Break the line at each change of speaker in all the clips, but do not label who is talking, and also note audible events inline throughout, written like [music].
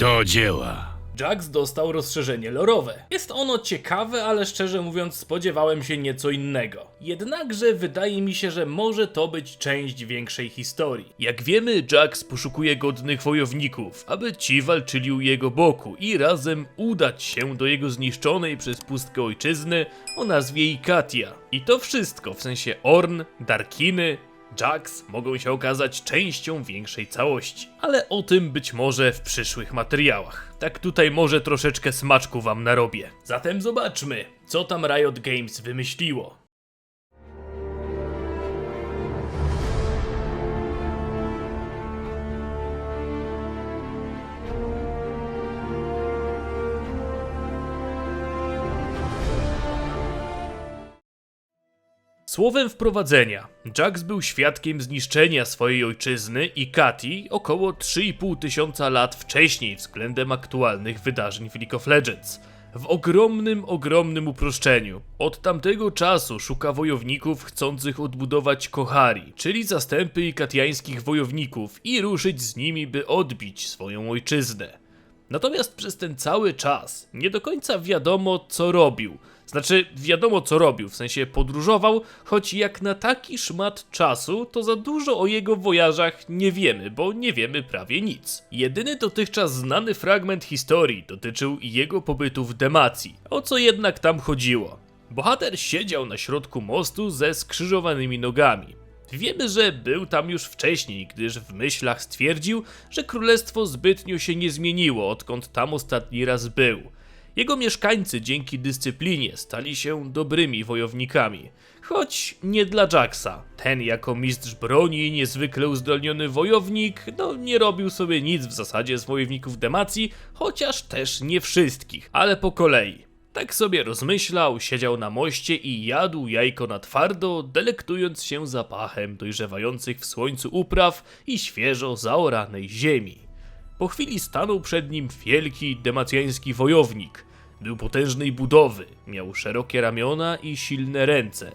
Do dzieła.
Jax dostał rozszerzenie lorowe. Jest ono ciekawe, ale szczerze mówiąc spodziewałem się nieco innego. Jednakże wydaje mi się, że może to być część większej historii. Jak wiemy, Jax poszukuje godnych wojowników, aby ci walczyli u jego boku i razem udać się do jego zniszczonej przez pustkę ojczyzny o nazwie Ikatia. I to wszystko, w sensie Orn, Darkiny, Jax mogą się okazać częścią większej całości, ale o tym być może w przyszłych materiałach. Tak tutaj może troszeczkę smaczku wam narobię. Zatem zobaczmy, co tam Riot Games wymyśliło. Słowem wprowadzenia, Jax był świadkiem zniszczenia swojej ojczyzny i Kati około 3,5 tysiąca lat wcześniej względem aktualnych wydarzeń w League of Legends. W ogromnym, ogromnym uproszczeniu. Od tamtego czasu szuka wojowników chcących odbudować Kohari, czyli zastępy ikatiańskich wojowników i ruszyć z nimi, by odbić swoją ojczyznę. Natomiast przez ten cały czas nie do końca wiadomo, co robił. Znaczy, wiadomo, co robił, w sensie podróżował, choć jak na taki szmat czasu, to za dużo o jego wojażach nie wiemy, bo nie wiemy prawie nic. Jedyny dotychczas znany fragment historii dotyczył jego pobytu w Demacji. O co jednak tam chodziło? Bohater siedział na środku mostu ze skrzyżowanymi nogami. Wiemy, że był tam już wcześniej, gdyż w myślach stwierdził, że królestwo zbytnio się nie zmieniło, odkąd tam ostatni raz był. Jego mieszkańcy dzięki dyscyplinie stali się dobrymi wojownikami. Choć nie dla Jacksa. Ten jako mistrz broni i niezwykle uzdolniony wojownik, no nie robił sobie nic w zasadzie z wojowników Demacji, chociaż też nie wszystkich, ale po kolei. Tak sobie rozmyślał, siedział na moście i jadł jajko na twardo, delektując się zapachem dojrzewających w słońcu upraw i świeżo zaoranej ziemi. Po chwili stanął przed nim wielki demacjański wojownik. Był potężnej budowy, miał szerokie ramiona i silne ręce.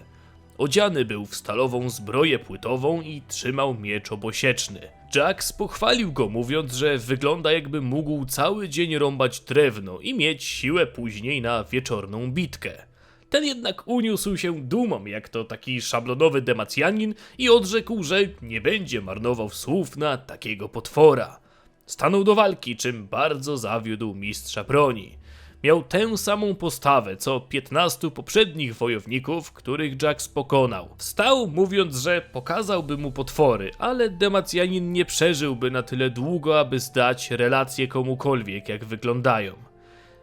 Odziany był w stalową zbroję płytową i trzymał miecz obosieczny. Jax pochwalił go, mówiąc, że wygląda jakby mógł cały dzień rąbać drewno i mieć siłę później na wieczorną bitkę. Ten jednak uniósł się dumą, jak to taki szablonowy demacjanin i odrzekł, że nie będzie marnował słów na takiego potwora. Stanął do walki, czym bardzo zawiódł mistrza broni. Miał tę samą postawę co 15 poprzednich wojowników, których Jax pokonał. Wstał mówiąc, że pokazałby mu potwory, ale Demacjanin nie przeżyłby na tyle długo, aby zdać relacje komukolwiek jak wyglądają.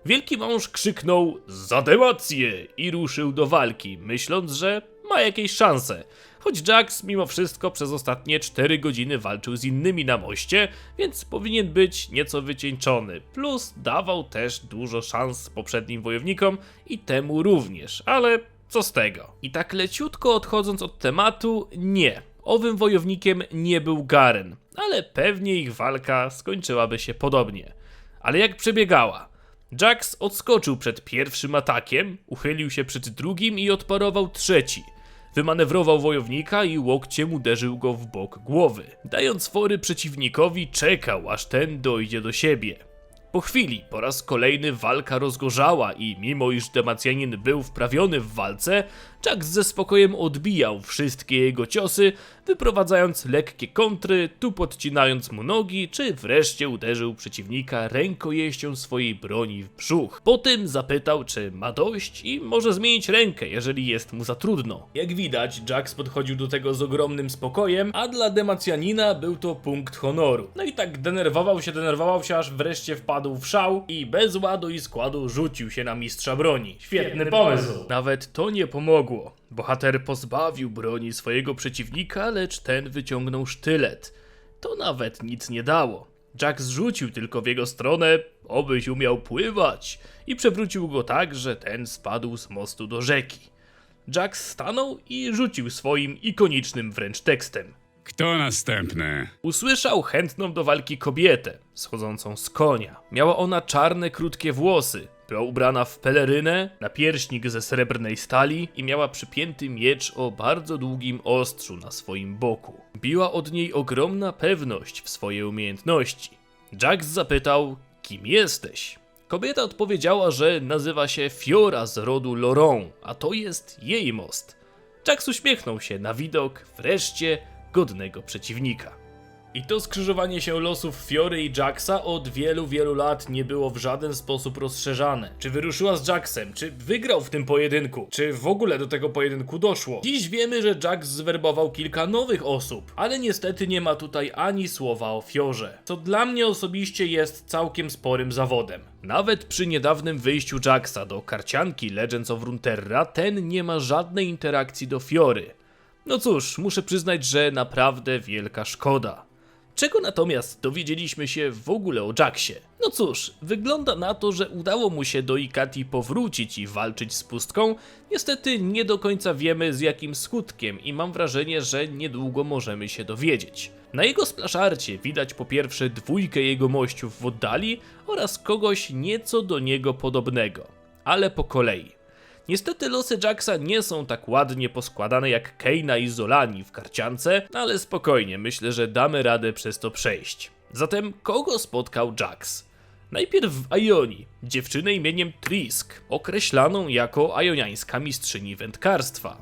Wielki mąż krzyknął za demację i ruszył do walki, myśląc, że ma jakieś szanse. Choć Jax mimo wszystko przez ostatnie 4 godziny walczył z innymi na moście, więc powinien być nieco wycieńczony. Plus dawał też dużo szans poprzednim wojownikom i temu również, ale co z tego? I tak leciutko odchodząc od tematu, nie. Owym wojownikiem nie był Garen, ale pewnie ich walka skończyłaby się podobnie. Ale jak przebiegała? Jax odskoczył przed pierwszym atakiem, uchylił się przed drugim i odparował trzeci. Wymanewrował wojownika i łokciem uderzył go w bok głowy. Dając fory przeciwnikowi, czekał aż ten dojdzie do siebie. Po chwili, po raz kolejny walka rozgorzała i mimo iż Demacjanin był wprawiony w walce, Jax ze spokojem odbijał wszystkie jego ciosy, wyprowadzając lekkie kontry, tu podcinając mu nogi, czy wreszcie uderzył przeciwnika rękojeścią swojej broni w brzuch. Po tym zapytał, czy ma dość i może zmienić rękę, jeżeli jest mu za trudno. Jak widać, Jax podchodził do tego z ogromnym spokojem, a dla Demacjanina był to punkt honoru. No i tak denerwował się, denerwował się, aż wreszcie wpadł w szał i bez ładu i składu rzucił się na mistrza broni. Świetny pomysł! Nawet to nie pomogło. Bohater pozbawił broni swojego przeciwnika, lecz ten wyciągnął sztylet. To nawet nic nie dało. Jack zrzucił tylko w jego stronę, obyś umiał pływać, i przewrócił go tak, że ten spadł z mostu do rzeki. Jack stanął i rzucił swoim ikonicznym wręcz tekstem.
Kto następny?
Usłyszał chętną do walki kobietę, schodzącą z konia. Miała ona czarne, krótkie włosy, była ubrana w pelerynę, napierśnik ze srebrnej stali i miała przypięty miecz o bardzo długim ostrzu na swoim boku. Biła od niej ogromna pewność w swojej umiejętności. Jax zapytał, kim jesteś? Kobieta odpowiedziała, że nazywa się Fiora z rodu Loron, a to jest jej most. Jax uśmiechnął się na widok wreszcie godnego przeciwnika. I to skrzyżowanie się losów Fiory i Jaxa od wielu, wielu lat nie było w żaden sposób rozszerzane. Czy wyruszyła z Jaxem? Czy wygrał w tym pojedynku? Czy w ogóle do tego pojedynku doszło? Dziś wiemy, że Jax zwerbował kilka nowych osób, ale niestety nie ma tutaj ani słowa o Fiorze. Co dla mnie osobiście jest całkiem sporym zawodem. Nawet przy niedawnym wyjściu Jaxa do karcianki Legends of Runeterra, ten nie ma żadnej interakcji do Fiory. No cóż, muszę przyznać, że naprawdę wielka szkoda. Czego natomiast dowiedzieliśmy się w ogóle o Jacksie? No cóż, wygląda na to, że udało mu się do Ikati powrócić i walczyć z pustką. Niestety nie do końca wiemy z jakim skutkiem i mam wrażenie, że niedługo możemy się dowiedzieć. Na jego splaszarcie widać po pierwsze dwójkę jego mościów w oddali oraz kogoś nieco do niego podobnego. Ale po kolei. Niestety losy Jacksa nie są tak ładnie poskładane jak Keina i Zolani w karciance, ale spokojnie, myślę, że damy radę przez to przejść. Zatem kogo spotkał Jax? Najpierw w Ioni, dziewczynę imieniem Trisk, określaną jako ajoniańska mistrzyni wędkarstwa.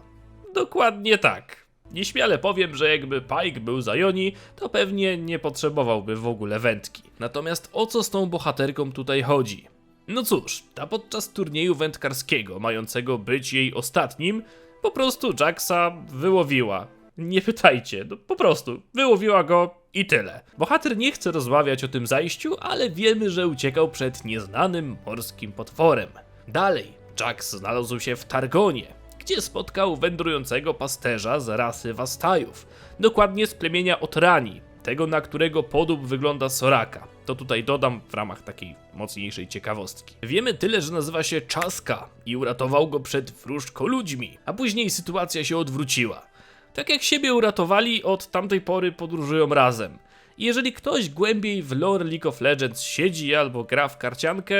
Dokładnie tak. Nieśmiale powiem, że jakby Pike był z Ioni, to pewnie nie potrzebowałby w ogóle wędki. Natomiast o co z tą bohaterką tutaj chodzi? No cóż, ta podczas turnieju wędkarskiego, mającego być jej ostatnim, po prostu Jacksa wyłowiła. Nie pytajcie, no po prostu wyłowiła go i tyle. Bohater nie chce rozmawiać o tym zajściu, ale wiemy, że uciekał przed nieznanym morskim potworem. Dalej, Jax znalazł się w Targonie, gdzie spotkał wędrującego pasterza z rasy Wastajów, dokładnie z plemienia Otrani, tego na którego podób wygląda Soraka. To tutaj dodam w ramach takiej mocniejszej ciekawostki. Wiemy tyle, że nazywa się Czaska i uratował go przed wróżko ludźmi, a później sytuacja się odwróciła. Tak jak siebie uratowali, od tamtej pory podróżują razem. I jeżeli ktoś głębiej w lore League of Legends siedzi albo gra w karciankę,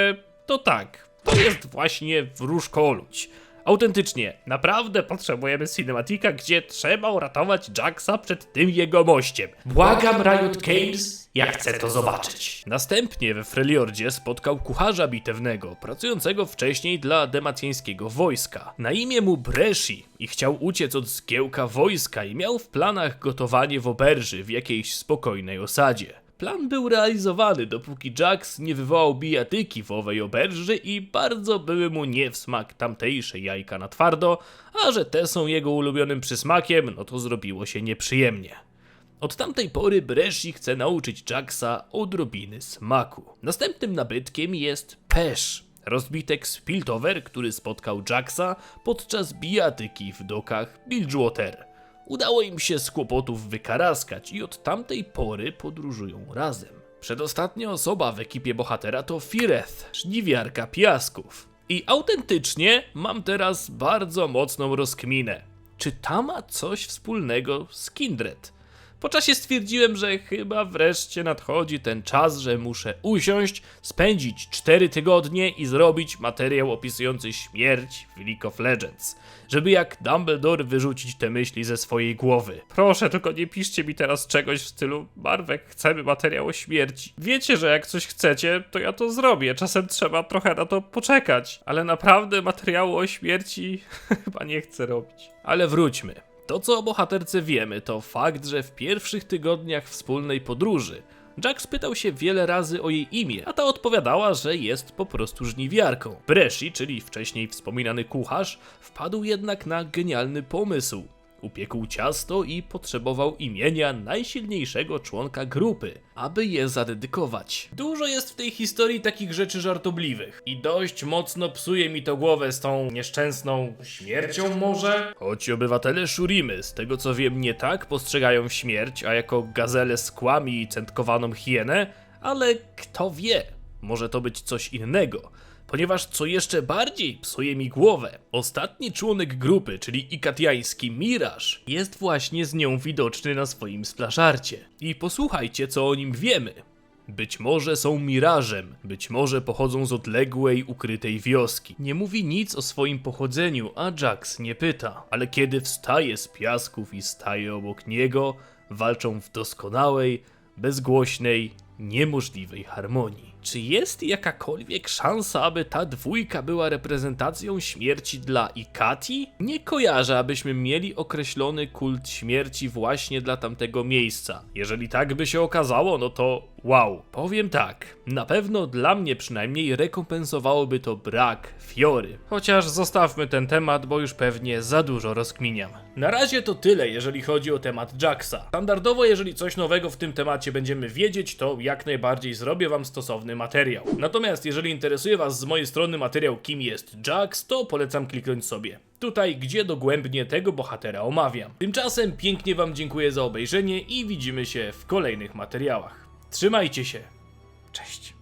to tak, to jest właśnie wróżkoludź. Autentycznie, naprawdę potrzebujemy cinematika, gdzie trzeba uratować Jacksa przed tym jego mościem. Błagam Riot Games, ja chcę to zobaczyć. Następnie we Freljordzie spotkał kucharza bitewnego, pracującego wcześniej dla demacjańskiego wojska. Na imię mu Breshi i chciał uciec od zgiełka wojska i miał w planach gotowanie w oberży w jakiejś spokojnej osadzie. Plan był realizowany, dopóki Jax nie wywołał bijatyki w owej oberży i bardzo były mu nie w smak tamtejsze jajka na twardo, a że te są jego ulubionym przysmakiem, no to zrobiło się nieprzyjemnie. Od tamtej pory Breshi chce nauczyć Jacksa odrobiny smaku. Następnym nabytkiem jest Pesz, rozbitek z Piltover, który spotkał Jacksa podczas bijatyki w dokach Bilgewater. Udało im się z kłopotów wykaraskać i od tamtej pory podróżują razem. Przedostatnia osoba w ekipie bohatera to Fireth, żniwiarka piasków. I autentycznie mam teraz bardzo mocną rozkminę. Czy ta ma coś wspólnego z Kindred? Po czasie stwierdziłem, że chyba wreszcie nadchodzi ten czas, że muszę usiąść, spędzić 4 tygodnie i zrobić materiał opisujący śmierć w League of Legends. Żeby jak Dumbledore wyrzucić te myśli ze swojej głowy. Proszę, tylko nie piszcie mi teraz czegoś w stylu Marwek, chcemy materiał o śmierci. Wiecie, że jak coś chcecie, to ja to zrobię. Czasem trzeba trochę na to poczekać. Ale naprawdę materiału o śmierci [laughs] chyba nie chcę robić. Ale wróćmy. To, co o bohaterce wiemy, to fakt, że w pierwszych tygodniach wspólnej podróży Jack spytał się wiele razy o jej imię, a ta odpowiadała, że jest po prostu żniwiarką. Breshi, czyli wcześniej wspominany kucharz, wpadł jednak na genialny pomysł. Upiekł ciasto i potrzebował imienia najsilniejszego członka grupy, aby je zadedykować. Dużo jest w tej historii takich rzeczy żartobliwych i dość mocno psuje mi to głowę z tą nieszczęsną śmiercią może? Choć obywatele Shurimy, z tego co wiem, nie tak postrzegają śmierć, a jako gazele z kłami i centkowaną hienę, ale kto wie, może to być coś innego ponieważ co jeszcze bardziej psuje mi głowę, ostatni członek grupy, czyli ikatiański Miraż, jest właśnie z nią widoczny na swoim splaszarcie. I posłuchajcie, co o nim wiemy. Być może są mirażem, być może pochodzą z odległej, ukrytej wioski. Nie mówi nic o swoim pochodzeniu, a Jax nie pyta. Ale kiedy wstaje z piasków i staje obok niego, walczą w doskonałej, bezgłośnej, niemożliwej harmonii. Czy jest jakakolwiek szansa, aby ta dwójka była reprezentacją śmierci dla Ikati? Nie kojarzę, abyśmy mieli określony kult śmierci właśnie dla tamtego miejsca. Jeżeli tak by się okazało, no to wow. Powiem tak, na pewno dla mnie przynajmniej rekompensowałoby to brak Fiory. Chociaż zostawmy ten temat, bo już pewnie za dużo rozkminiam. Na razie to tyle, jeżeli chodzi o temat Jacksa. Standardowo, jeżeli coś nowego w tym temacie będziemy wiedzieć, to jak najbardziej zrobię wam stosowny materiał. Natomiast jeżeli interesuje was z mojej strony materiał kim jest Jax, to polecam kliknąć sobie tutaj, gdzie dogłębnie tego bohatera omawiam. Tymczasem pięknie wam dziękuję za obejrzenie i widzimy się w kolejnych materiałach. Trzymajcie się. Cześć.